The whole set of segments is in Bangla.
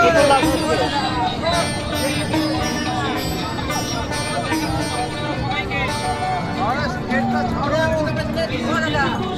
Dito lang. Oras, get touch. Oras, get touch.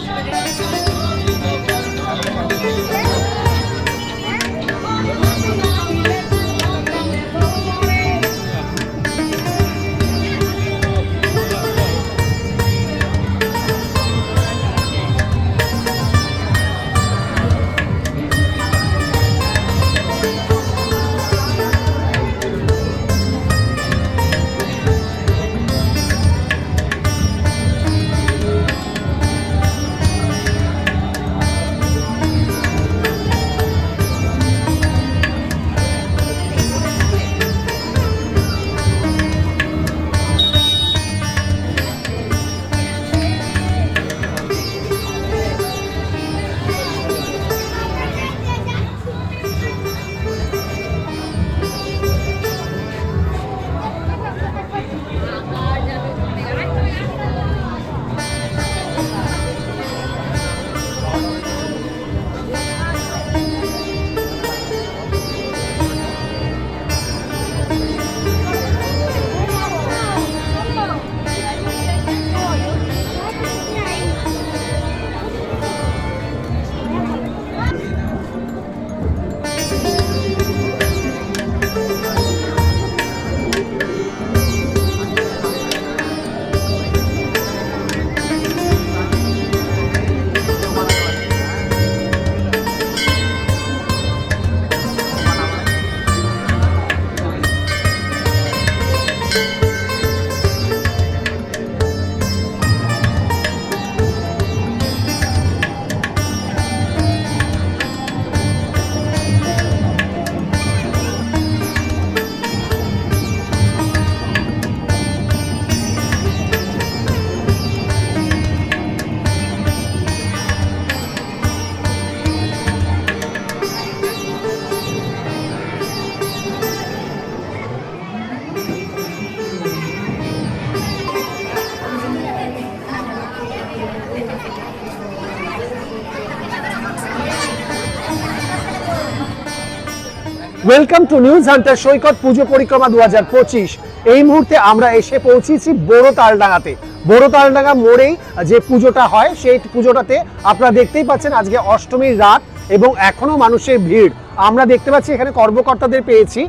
Welcome to news hunter Saikat puja পরিক্রমা দু হাজার পঁচিশ। এই মুহূর্তে আমরা এসে পৌঁছেছি বড় তালডাঙ্গাতে। বড় তালডাঙ্গা মোড়েই যে পুজোটা হয় সেই পুজোটাতে আপনারা দেখতেই পাচ্ছেন আজকে অষ্টমীর রাত এবং এখনও মানুষের ভিড়। আমরা দেখতে পাচ্ছি এখানে কর্মকর্তাদের পেয়েছি।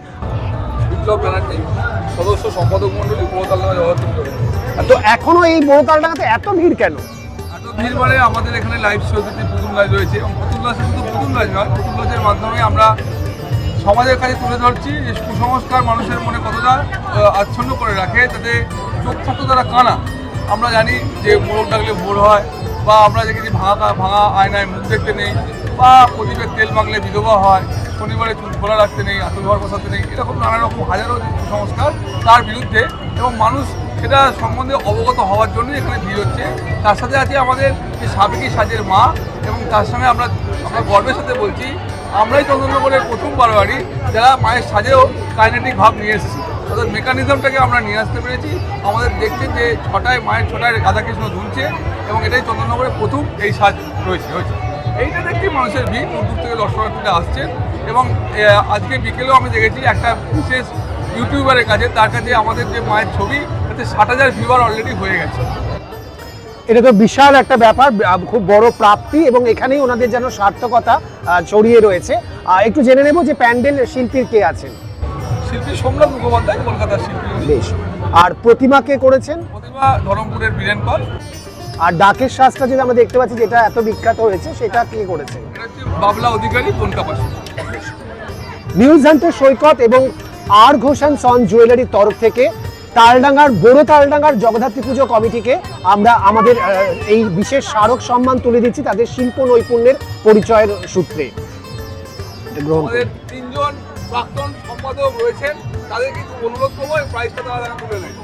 বিপ্লব ব্যানার্জি সদস্য সম্পাদক মন্ডলী বহুতালনা জগৎ তো এখনও এই বড় তালডাঙ্গাতে এত ভিড় কেন? ভিড় মানে আমাদের এখানে লাইভ শো দিতে পুতুল নাচ রয়েছে এবং পুতুল নাচে শুধু পুতুল নাচ নয় পুতুল নাচের মাধ্যমে আমরা সমাজের কাছে তুলে ধরছি যে কুসংস্কার মানুষের মনে কতটা আচ্ছন্ন করে রাখে, তাতে চোখ থাকতো তারা কানা। আমরা জানি যে মোড়ক ডাকলে ভোর হয়, বা আমরা দেখেছি ভাঙা ভাঙা আয়নায় মুখ দেখতে নেই, বা প্রদীপের তেল মাগলে বিধবা হয়, শনিবারে চুল খোলা রাখতে নেই আতুর ঘর বসাতে নেই, এরকম নানা রকম হাজারো কুসংস্কার তার বিরুদ্ধে, এবং মানুষ সেটা সম্বন্ধে অবগত হওয়ার জন্য এখানে ভিড় হচ্ছে। তার সাথে আছে আমাদের সাবেকি সাজের মা এবং তার সঙ্গে আমরা আমরা গর্বের সাথে বলছি, আমরাই চন্দ্রনগরের প্রথম বারোয়ারি যারা মায়ের সাজেও কাইনেটিক ভাব নিয়ে এসেছি। অর্থাৎ মেকানিজমটাকে আমরা নিয়ে আসতে পেরেছি। আমাদের দেখতে যে ছটায় মায়ের ছটায় রাধাকৃষ্ণ ধুলছে এবং এটাই চন্দ্রনগরে প্রথম এই সাজ রয়েছে, হয়েছে। এইটা দেখতেই মানুষের ভিড় দূর থেকে দর্শনার্থীরা আসছেন এবং আজকে বিকেলেও আমি দেখেছি একটা বিশেষ ইউটিউবারের কাছে তার কাছে আমাদের যে মায়ের ছবি তাতে ষাট হাজার ভিউয়ার অলরেডি হয়ে গেছে। এটা তো বিশাল একটা ব্যাপার খুব বড় প্রাপ্তি এবং এখানেই ওনাদের যেন সার্থকতা ছড়িয়ে রয়েছে। একটু জেনে নেব যে প্যান্ডেল শিল্পীর কে আছেন? শিল্পী সোমনাথ মুখোপাধ্যায় কলকাতার শিল্পী। বেশ। আর প্রতিমা কে করেছেন? প্রতিমা ধরমপুরের বীরেন পাল আর ডাকের শাস্ত্র যেটা আমরা দেখতে পাচ্ছি যেটা এত বিখ্যাত হয়েছে সেটা কে করেছেন? বাবলা অধিকারী কলকাপাশি নিউজ হান্টের সৈকত এবং আর ঘোষান সন জুয়েলারির তরফ থেকে তালডাঙ্গার বড় তালডাঙ্গার জগদ্ধাত্রী পুজো কমিটিকে আমরা আমাদের আহ, এই বিশেষ স্মারক সম্মান তুলে দিচ্ছি তাদের শিল্প নৈপুণ্যের পরিচয়ের সূত্রে। গ্রহণ তিনজন প্রাক্তন সম্পাদক রয়েছেন তাদের কিন্তু অনুরোধ করব এই প্রাইজটা তারা যেন তুলে তালডাঙ্গা!